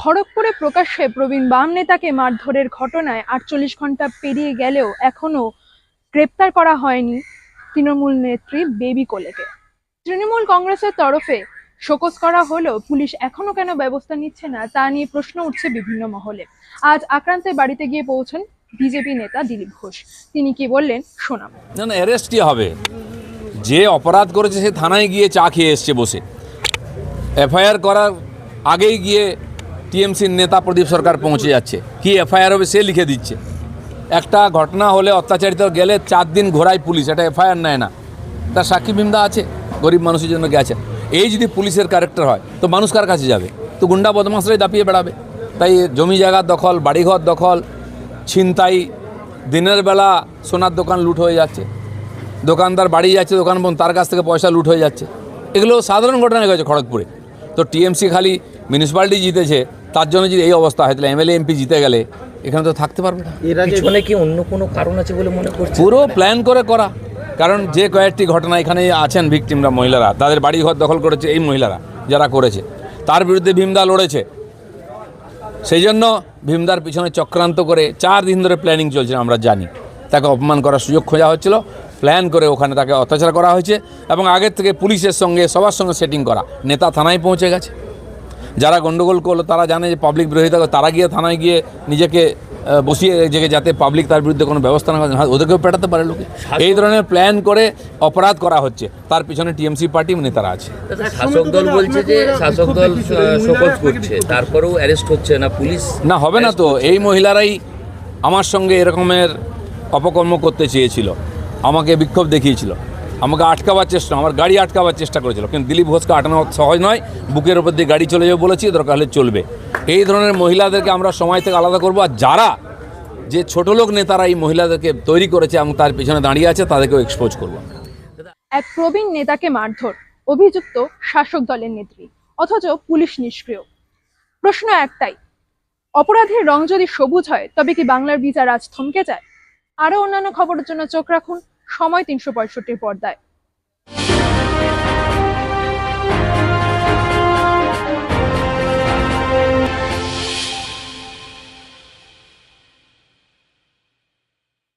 খড়গপুরে প্রকাশ্যে প্রবীণ বাম নেতাকে মারধরের ঘটনায় আটচল্লিশ ঘণ্টা পেরিয়ে গেলেও এখনও গ্রেপ্তার করা হয়নি তৃণমূল নেত্রী বেবি কোলেকে। তৃণমূল কংগ্রেসের তরফে শোকজ করা হলেও পুলিশ এখনও কেন ব্যবস্থা নিচ্ছে না তা নিয়ে প্রশ্ন উঠছে বিভিন্ন মহলে। আজ আক্রান্তের বাড়িতে গিয়ে পৌঁছন বিজেপি নেতা দিলীপ ঘোষ। তিনি কি বললেন শোনাব। না না হবে? যে অপরাধ করেছে সে থানায় গিয়ে চা খেয়ে এসছে বসে। এফআইআর করার আগেই গিয়ে টিএমসির নেতা প্রদীপ সরকার পৌঁছে যাচ্ছে। কি এফআইআর হবে সে লিখে দিচ্ছে। একটা ঘটনা হলে অত্যাচারিত গেলে চার দিন ঘোরায় পুলিশ, এটা এফআইআর নেয় না। তার সাক্ষী বিন্দা আছে, গরিব মানুষের জন্য গেছে। এই যদি পুলিশের ক্যারেক্টার হয়, তো মানুষ কার কাছে যাবে? তো গুন্ডা বদমাশরাই দাপিয়ে বেড়াবে। তাই জমি জায়গার দখল, বাড়িঘর দখল, ছিনতাই, দিনের বেলা সোনার দোকান লুট হয়ে যাচ্ছে। দোকানদার বাড়ি যাচ্ছে, দোকান বন্ধ, তার কাছ থেকে পয়সা লুট হয়ে যাচ্ছে। এগুলো সাধারণ ঘটনা হয়ে গেছে খড়গপুরে। তো টিএমসি খালি মিউনিসিপ্যালিটি জিতেছে তার জন্য যদি এই অবস্থা হয় তাহলে এমএলএ এমপি জিতে গেলে এখানে তো থাকতে পারবে না। এর আগে পিছনে কি অন্য কোনো কারণ আছে বলে মনে করছে পুরো প্ল্যান করে করা। কারণ যে কয়েকটি ঘটনা এখানে আছেন ভিকটিমরা মহিলারা তাদের বাড়ি ঘর দখল করেছে এই মহিলারা যারা করেছে। তার বিরুদ্ধে ভীমদা লড়েছে। সেই জন্য ভীমদার পিছনে চক্রান্ত করে চার দিন ধরে প্ল্যানিং চলছে আমরা জানি। তাকে অপমান করার সুযোগ খোঁজা হচ্ছিল। প্ল্যান করে ওখানে তাকে অত্যাচার করা হয়েছে এবং আগের থেকে পুলিশের সঙ্গে সবার সঙ্গে সেটিং করা। নেতা থানায় পৌঁছে গেছে। যারা গন্ডগোল করল তারা জানে যে পাবলিক বিরোধিতা তারা গিয়ে থানায় গিয়ে নিজেকে বসিয়ে যে যাতে পাবলিক তার বিরুদ্ধে কোনো ব্যবস্থা না করে হ্যাঁ, ওদেরকেও পেটাতে পারে লোকে। এই ধরনের প্ল্যান করে অপরাধ করা হচ্ছে। তার পিছনে টিএমসি পার্টি নেতারা আছে। শাসক দল বলছে যে শাসক দল শোকজ করছে। তারপরেও অ্যারেস্ট হচ্ছে না পুলিশ? না হবে না তো। এই মহিলারাই আমার সঙ্গে এরকমের অপকর্ম করতে চেয়েছিল। আমাকে বিক্ষোভ দেখিয়েছিল। আমাকে আটকাবার চেষ্টা, আমার গাড়ি আটকাবার চেষ্টা করেছিল। কিন্তু দিলীপ ঘোষকে আটানো সহজ নয়, বুকের ওপর দিয়ে গাড়ি চলে যাবে বলেছি, দরকার হলে চলবে। এই ধরনের মহিলাদেরকে আমরা সময় থেকে আলাদা করব, আর যারা যে ছোট লোক নেতারা এই মহিলাদেরকে তৈরি করেছে এবং তার পিছনে দাঁড়িয়ে আছে, তাদেরকেও এক্সপোজ করব এক প্রবীণ নেতাকে মারধর, অভিযুক্ত শাসক দলের নেত্রী, অথচ পুলিশ নিষ্ক্রিয়। প্রশ্ন একটাই, অপরাধের রং যদি সবুজ হয়, তবে কি বাংলার বিচার আজ থমকে যায়? আরও অন্যান্য খবরের জন্য চোখ রাখুন সময় তিনশো পঁয়ষট্টির পর্দায়।